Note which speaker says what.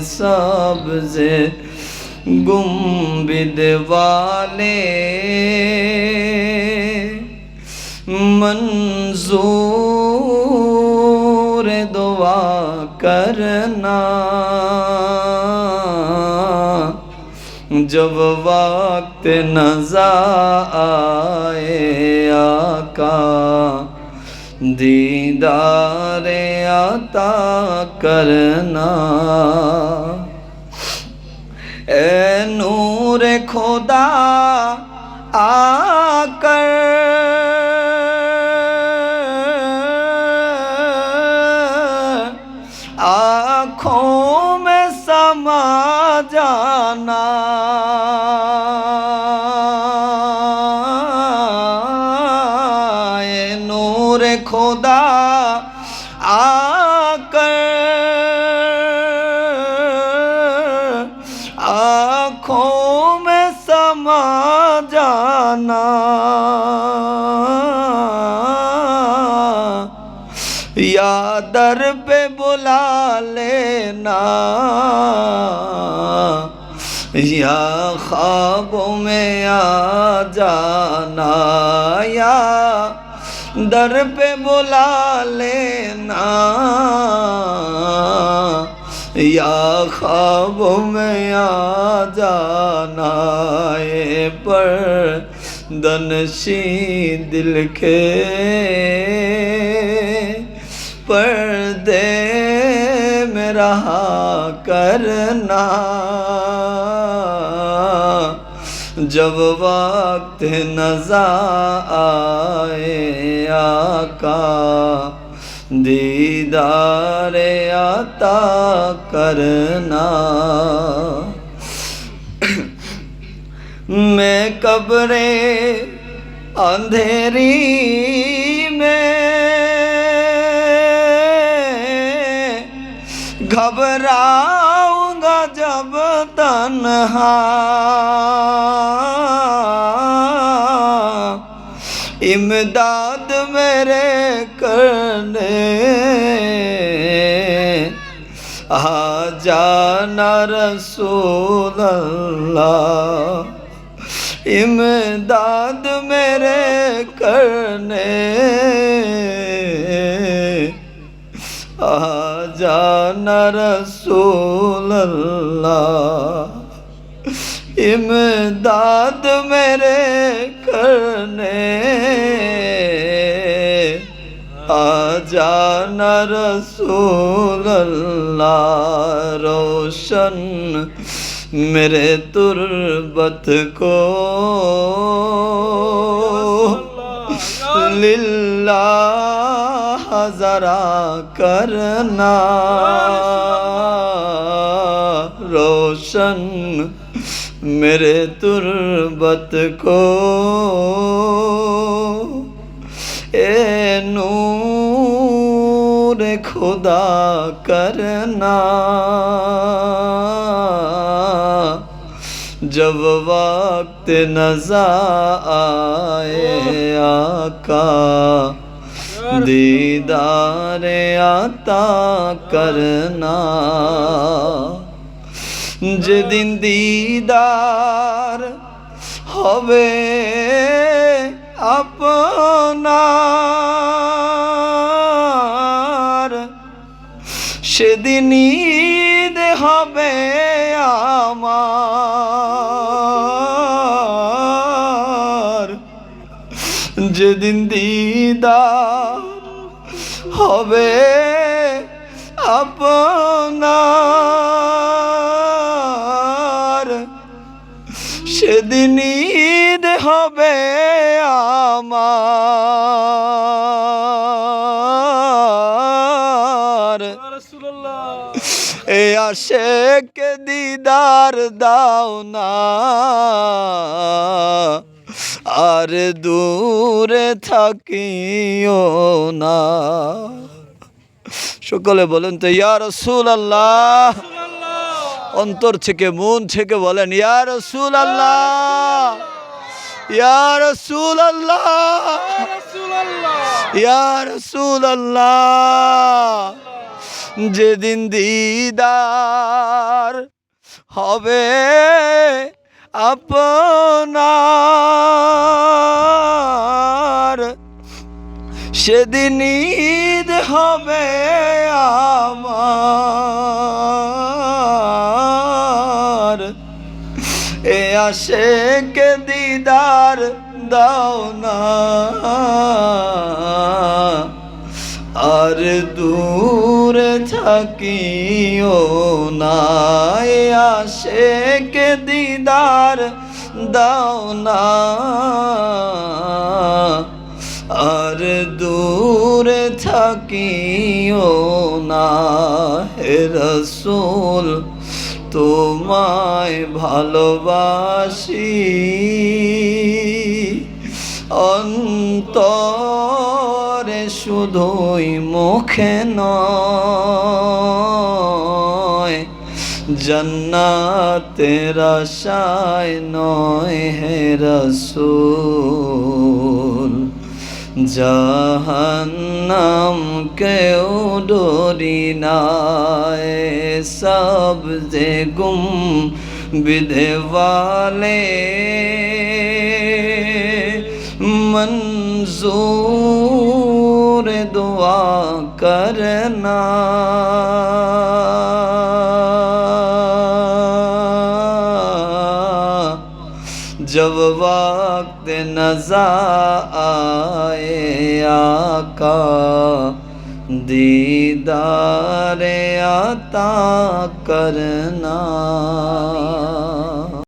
Speaker 1: سبز گمبد والے منظور دعا کرنا جب وقت نظر آئے آقا ਦੀਦਾਰ ਆਤਾ ਕਰਨਾ। ਐ ਨੂਰ ਖੁਦਾ ਆ आँखों में समा जाना या दर पे बुला लेना या ख्वाबों में आ जाना या दर पे बुला लेना یا خواب میں آ جانا ہے پر دنشی دل کے پردے میں رہا کرنا۔ جب وقت نظر آئے آقا دیدار عطا کرنا۔ میں قبر اندھیری میں گھبراؤں گا جب تنہا۔ ਇਮਦਾਦ ਮੇਰੇ ਕਰਨੇ। ਆ ਜਾਨਾ ਰਸੂਲ ਅੱਲਾ ਇਮਦਾਦ ਮੇਰੇ ਕਰਨੇ। ਆ ਜਾਨਾ ਰਸੂਲ ਅੱਲਾ ਇਮਦਾਦ ਮੇਰੇ ਕਰਨੇ। जाना रसूल अल्लाह रोशन मेरे तुरबत को लिल्लाह जरा करना रोशन मेरे तुरबत को ए नूर ਖੁਦਾ ਕਰਨਾ जब वक्त नजा आए आका दीदार आता करना जिदिन दीदार हवे अपना সেদিন ঈদ হবে আমার। যেদিন দিদার হবে আপনার। সেদিন ঈদ হবে আমার। এ আশেক দিদার দাও না। আর দূরে থাকিও না। সকলে বলেন তো ইয়া রসুল আল্লাহ অন্তর থেকে মন থেকে বলেন ইয়া রসুল আল্লাহ ইয়া রসুল আল্লাহ ইয়া রসুল আল্লাহ যেদিন দিদার হবে আপনার সেদিন ঈদ হবে আমার। এ আসে কে দিদার দাও না। আর দূরে থাকিও না, এ আসে কে দিদার দাও না। আর দূরে থাকিও না, হে রসুল, তোমায় ভালোবাসি। অন্তরে শুধুই মুখে নয়, জন্নাতের আশায় নয় হে রসুল। জাহান্নাম কেউ ডরি নায় সব যে গুম বিধেওয়ালে। मंजूर दुआ करना जब वक्त नजा आए आका दीदार आता करना